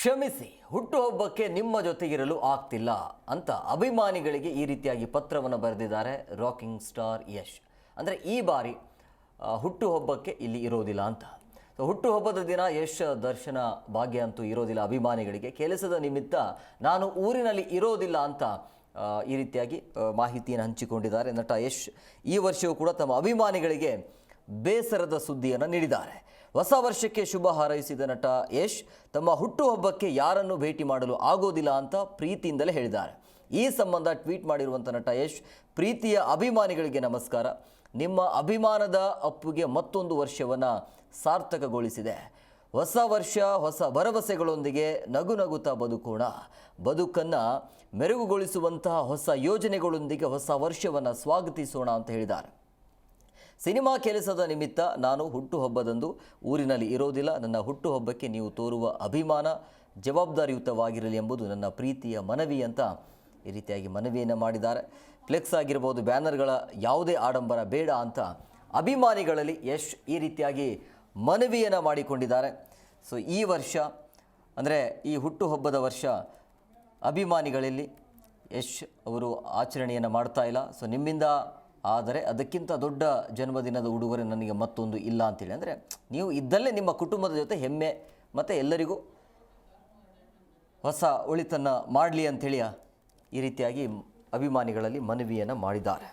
ಕ್ಷಮಿಸಿ, ಹುಟ್ಟುಹಬ್ಬಕ್ಕೆ ನಿಮ್ಮ ಜೊತೆಗಿರಲು ಆಗ್ತಿಲ್ಲ ಅಂತ ಅಭಿಮಾನಿಗಳಿಗೆ ಈ ರೀತಿಯಾಗಿ ಪತ್ರವನ್ನು ಬರೆದಿದ್ದಾರೆ ರಾಕಿಂಗ್ ಸ್ಟಾರ್ ಯಶ್. ಅಂದರೆ ಈ ಬಾರಿ ಹುಟ್ಟುಹಬ್ಬಕ್ಕೆ ಇಲ್ಲಿ ಇರೋದಿಲ್ಲ ಅಂತ. ಸೊ ಹುಟ್ಟುಹಬ್ಬದ ದಿನ ಯಶ್ ದರ್ಶನ ಭಾಗ್ಯ ಅಂತೂ ಇರೋದಿಲ್ಲ ಅಭಿಮಾನಿಗಳಿಗೆ. ಕೆಲಸದ ನಿಮಿತ್ತ ನಾನು ಊರಿನಲ್ಲಿ ಇರೋದಿಲ್ಲ ಅಂತ ಈ ರೀತಿಯಾಗಿ ಮಾಹಿತಿಯನ್ನು ಹಂಚಿಕೊಂಡಿದ್ದಾರೆ ನಟ ಯಶ್. ಈ ವರ್ಷವೂ ಕೂಡ ತಮ್ಮ ಅಭಿಮಾನಿಗಳಿಗೆ ಬೇಸರದ ಸುದ್ದಿಯನ್ನು ನೀಡಿದ್ದಾರೆ. ಹೊಸ ವರ್ಷಕ್ಕೆ ಶುಭ ಹಾರೈಸಿದ ನಟ ಯಶ್ ತಮ್ಮ ಹುಟ್ಟುಹಬ್ಬಕ್ಕೆ ಯಾರನ್ನು ಭೇಟಿ ಮಾಡಲು ಆಗೋದಿಲ್ಲ ಅಂತ ಪ್ರೀತಿಯಿಂದಲೇ ಹೇಳಿದ್ದಾರೆ. ಈ ಸಂಬಂಧ ಟ್ವೀಟ್ ಮಾಡಿರುವಂಥ ನಟ ಯಶ್, ಪ್ರೀತಿಯ ಅಭಿಮಾನಿಗಳಿಗೆ ನಮಸ್ಕಾರ. ನಿಮ್ಮ ಅಭಿಮಾನದ ಅಪ್ಪುಗೆ ಮತ್ತೊಂದು ವರ್ಷವನ್ನು ಸಾರ್ಥಕಗೊಳಿಸಿದೆ. ಹೊಸ ವರ್ಷ, ಹೊಸ ಭರವಸೆಗಳೊಂದಿಗೆ ನಗು ನಗುತ್ತಾ ಬದುಕೋಣ. ಬದುಕನ್ನು ಮೆರುಗುಗೊಳಿಸುವಂತಹ ಹೊಸ ಯೋಜನೆಗಳೊಂದಿಗೆ ಹೊಸ ವರ್ಷವನ್ನು ಸ್ವಾಗತಿಸೋಣ ಅಂತ ಹೇಳಿದ್ದಾರೆ. ಸಿನಿಮಾ ಕೆಲಸದ ನಿಮಿತ್ತ ನಾನು ಹುಟ್ಟುಹಬ್ಬದಂದು ಊರಿನಲ್ಲಿ ಇರೋದಿಲ್ಲ. ನನ್ನ ಹುಟ್ಟುಹಬ್ಬಕ್ಕೆ ನೀವು ತೋರುವ ಅಭಿಮಾನ ಜವಾಬ್ದಾರಿಯುತವಾಗಿರಲಿ ಎಂಬುದು ನನ್ನ ಪ್ರೀತಿಯ ಮನವಿ ಅಂತ ಈ ರೀತಿಯಾಗಿ ಮನವಿಯನ್ನು ಮಾಡಿದ್ದಾರೆ. ಫ್ಲೆಕ್ಸ್ ಆಗಿರ್ಬೋದು, ಬ್ಯಾನರ್ಗಳ ಯಾವುದೇ ಆಡಂಬರ ಬೇಡ ಅಂತ ಅಭಿಮಾನಿಗಳಲ್ಲಿ ಯಶ್ ಈ ರೀತಿಯಾಗಿ ಮನವಿಯನ್ನು ಮಾಡಿಕೊಂಡಿದ್ದಾರೆ. ಸೊ ಈ ವರ್ಷ ಅಂದರೆ ಈ ಹುಟ್ಟುಹಬ್ಬದ ವರ್ಷ ಅಭಿಮಾನಿಗಳಲ್ಲಿ ಯಶ್ ಅವರು ಆಚರಣೆಯನ್ನು ಮಾಡ್ತಾ ಇಲ್ಲ. ಸೊ ನಿಮ್ಮಿಂದ ಆದರೆ ಅದಕ್ಕಿಂತ ದೊಡ್ಡ ಜನ್ಮದಿನದ ಉಡುಗೊರೆ ನನಗೆ ಮತ್ತೊಂದು ಇಲ್ಲ ಅಂತೇಳಿ. ಅಂದರೆ ನೀವು ಇದ್ದಲ್ಲೇ ನಿಮ್ಮ ಕುಟುಂಬದ ಜೊತೆ ಹೆಮ್ಮೆ ಮತ್ತು ಎಲ್ಲರಿಗೂ ಹೊಸ ಒಳಿತನ್ನು ಮಾಡಲಿ ಅಂಥೇಳಿ ಈ ರೀತಿಯಾಗಿ ಅಭಿಮಾನಿಗಳಲ್ಲಿ ಮನವಿಯನ್ನು ಮಾಡಿದ್ದಾರೆ.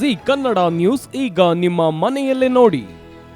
ಜಿ ಕನ್ನಡ ನ್ಯೂಸ್ ಈಗ ನಿಮ್ಮ ಮನೆಯಲ್ಲೇ ನೋಡಿ.